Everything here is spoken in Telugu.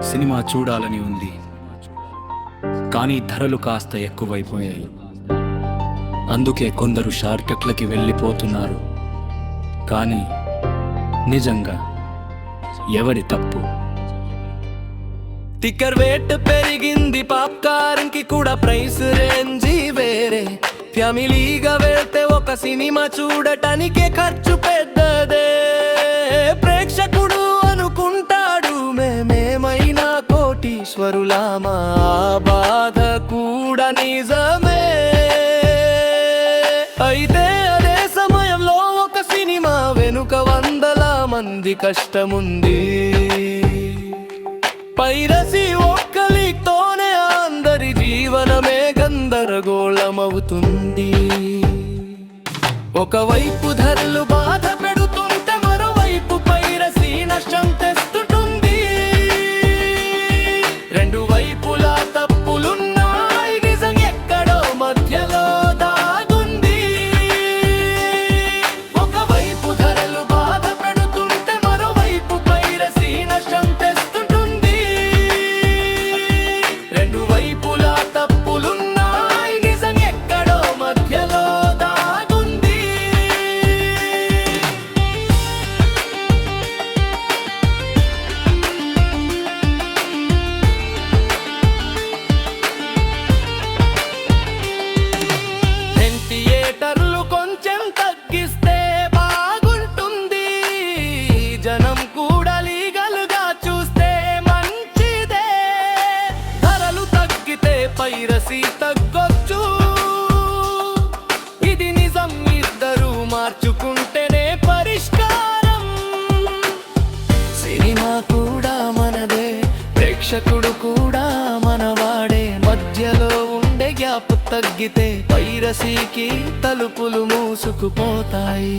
సినిమా చూడాలని ఉంది. కానీ ధరలు కాస్త ఎక్కువైపోయాయి. అందుకే కొందరు షార్కట్లకి వెళ్ళిపోతున్నారు. కానీ నిజంగా ఎవరి తప్పు? టిక్కర్ వేట్ పెరిగింది పాప్కార్న్కి కూడా ప్రైస్ రేంజి వేరే. ఫ్యామిలీగా వెళ్తే ఒక సినిమా చూడటానికే ఖర్చు పెద్దదే. కోటీశ్వరులామా ఆ బాధ కూడా నిజమే. అయితే అదే సమయంలో ఒక సినిమా వెనుక వందల మంది కష్టముంది. పైరసి ఒక్కలితోనే అందరి జీవనమే గందరగోళమవుతుంది. ఒకవైపు ధరలు బా పైరసి తగ్గొచ్చు. ఇది నిజం ఇద్దరు మార్చుకుంటేనే పరిష్కారం. సినిమా కూడా మనదే ప్రేక్షకుడు కూడా మనవాడే. మధ్యలో ఉండే గ్యాప్ తగ్గితే పైరసీకి తలుపులు మూసుకుపోతాయి.